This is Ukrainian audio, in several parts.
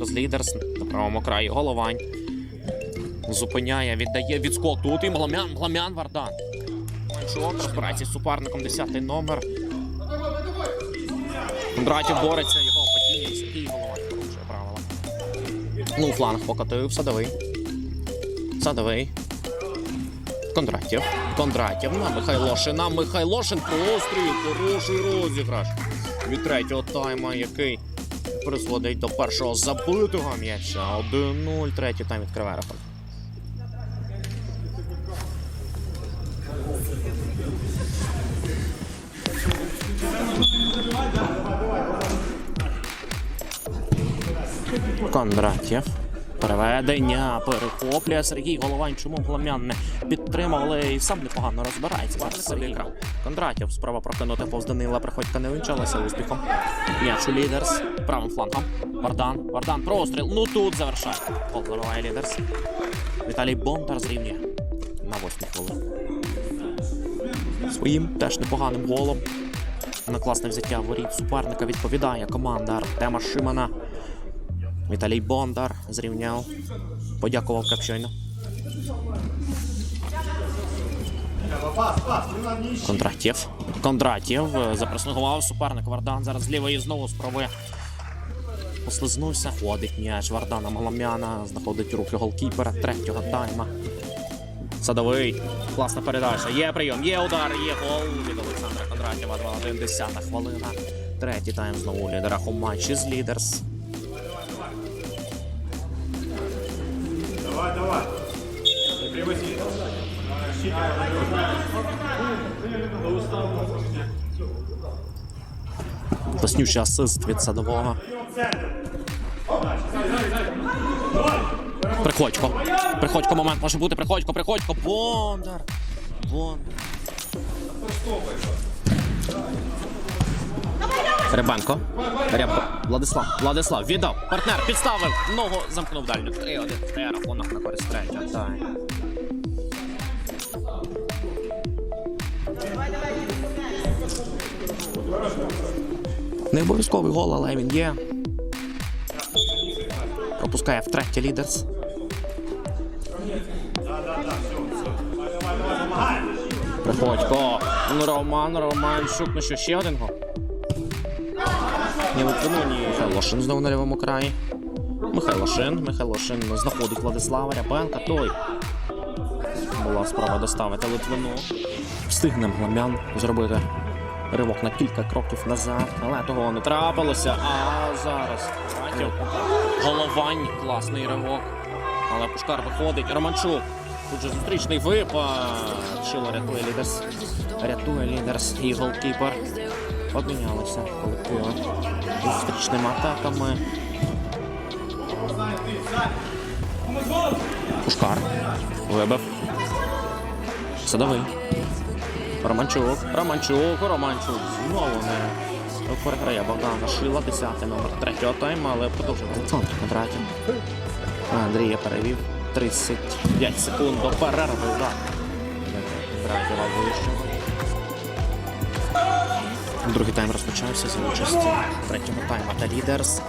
важко з лідерс. На правому краї головань. Зупиняє, віддає відскок. Тут і Мгламян, Мгламян Вардан. Манчук розбирається з суперником 10 номер. Кондратів бореться, його падіння. Сергій Головань порушує правила. Ну, фланг покотив, садовий. Садовий. Кондратів. Кондратів на Михайлошин. На Михайлошин простріл. Хороший розіграш. Від третього тайма, який призводить до першого забитого м'яча. 1-0. Третій тайм відкриває рахунок. Кондратєв. Переведення перехоплює Сергій Головань. Чому Плам'ян не підтримав, але і сам непогано розбирається. Зараз Сергій Крав. Кондратєв. Справа прокинути повз Данила. Приходька не вінчалася успіхом. М'яч у лідерс. Правим флангом. Вардан. Вардан. Простріл. Ну тут завершає. Гол забиває лідерс. Віталій Бондар зрівнює на восьмій хвилині. Своїм теж непоганим голом. На класне взяття воріт суперника відповідає команда Артема Шимана. Віталій Бондар зрівняв. Подякував Капщойно. Кондратєв. Кондратєв е, запресингував суперник Вардан. Зараз з лівої знову спробує. Послизнувся. Ходить м'яч Вардана Маламяна. Знаходить руки голкіпера третього тайма. Садовий. Класна передача. Є прийом, є удар, є гол від Олександра Кондратєва. 2-1, 10 хвилина. Третій тайм знову у лідерах у матчі з лідерс. Давай, давай. Не привози. Тоснючий асист від садового. Приходько. Приходько момент може бути. Приходько, приходько. Бондар. Бондар. Рибенко. Рябко. Владислав. Владислав віддав. Партнер підставив. Ногу замкнув дальню. 3-1. Це рахунок на користь третього. Так. Не обов'язковий гол, але він є. Пропускає втретє лідерс. Приходько. Роман, Романчук. Ну що, ще один гол? Ні, Литвину, ні. Михайлошин знову на лівому краї. Михайлошин. Михайлошин знаходить Владислава Рябенка. Той. Була справа доставити Литвину. Встигне Гламян зробити ривок на кілька кроків назад, але того не трапилося. А зараз головань, класний ривок. Але Пушкар виходить. Романчук. Тут же зустрічний випад. Шило рятує лідерс. Рятує лідерс і голкіпер. Обмінялися колективи зустрічними атаками. Пушкар. Вибив. Садовий. Романчук, Романчук, Романчук. Знову не переграє Богдана Шила, 10 номер третього тайму, але продовжує Олександр Кондратів. Андрія перевів 35 секунд до перерви. Удар. Кондратєва вищого. Другий тайм розпочався за участі третього тайму та лідерс.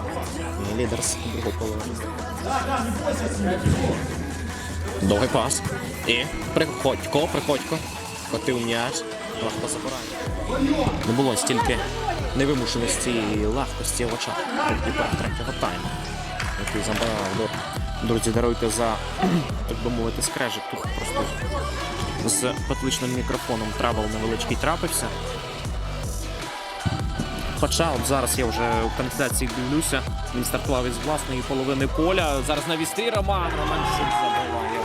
Лідерс другу половину. Довгий пас. І приходько, приходько. Котив м'яч. Легко забирає. Не було стільки невимушеності і легкості в очах третього тайму, який забирав. Друзі, даруйте за, так би мовити, скрежик. Тут просто з петличним мікрофоном трабл невеличкий трапився. Хоча от зараз я вже у трансляції дивлюся, він стартував із власної половини поля. Зараз на вістрі Роман. Романчук забиває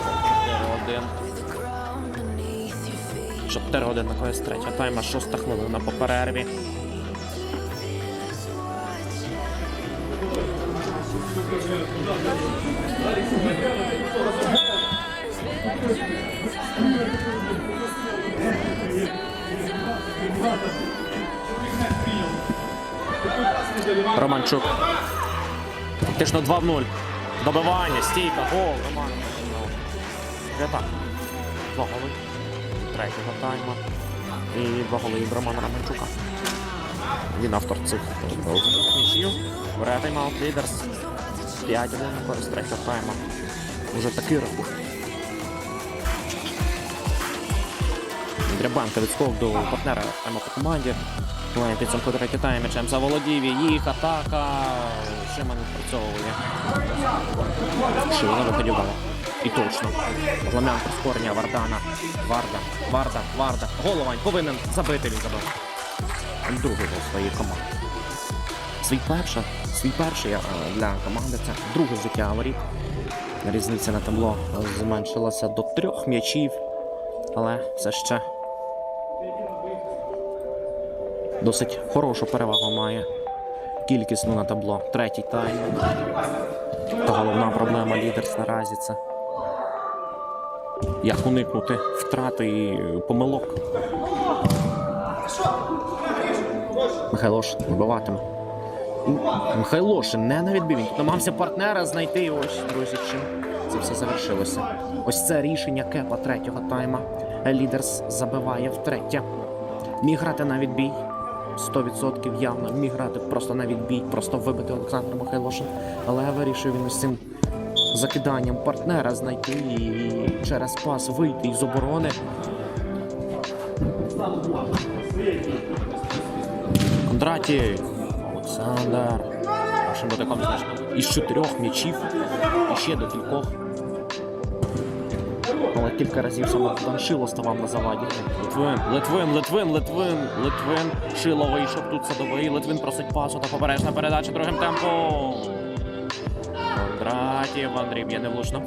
4-1. 4-1 на користь третя тайма, шоста хвилина по перерві. Романчук. Фактично 2 в 0. Добивання, стійка, гол, Роман. Так. Два голи. Третього тайма. І два голи від Романа Романчука. Він автор цих голів. Вре тайм-аут лідерс. 5-1 на користь третього тайма. Уже такий рахунок. Дрябанка відскок до партнера по команді. Має підсумку тайм, м'ячем заволодів їх атака. Шиман відпрацьовує. Шива на виході бала. І точно. Ламян прискорення Вардана. Варда, Варда, Варда. Головань повинен забити він забив. Другий гол своєї команди. Свій перший, свій перший е, для команди це друге взяття воріт. Різниця на табло зменшилася до трьох м'ячів, але все ще досить хорошу перевагу має. Кількісну на табло. Третій тайм. Та головна проблема лідерс наразі це. Як уникнути втрати і помилок. Михайлош вибиватиме. Михайлошин не на відбив. Намагався партнера знайти. Ось, друзі, чим це все завершилося. Ось це рішення кепа третього тайма. Лідерс забиває втретє. Міг грати на відбій. 100% явно міг грати просто на відбій, просто вибити Олександр Михайлошин. Але вирішив він із цим закиданням партнера знайти і через пас вийти із оборони. Кондратій, Олександр. Нашим значно із чотирьох м'ячів і ще до кількох. Але кілька разів саме там Шило ставав на заваді. Литвин, Литвин, Литвин, Литвин, Литвин. Шило вийшов тут садовий. Литвин просить пасу та поперечна передача другим темпом. Кондратів, Андрій б'є невлучно.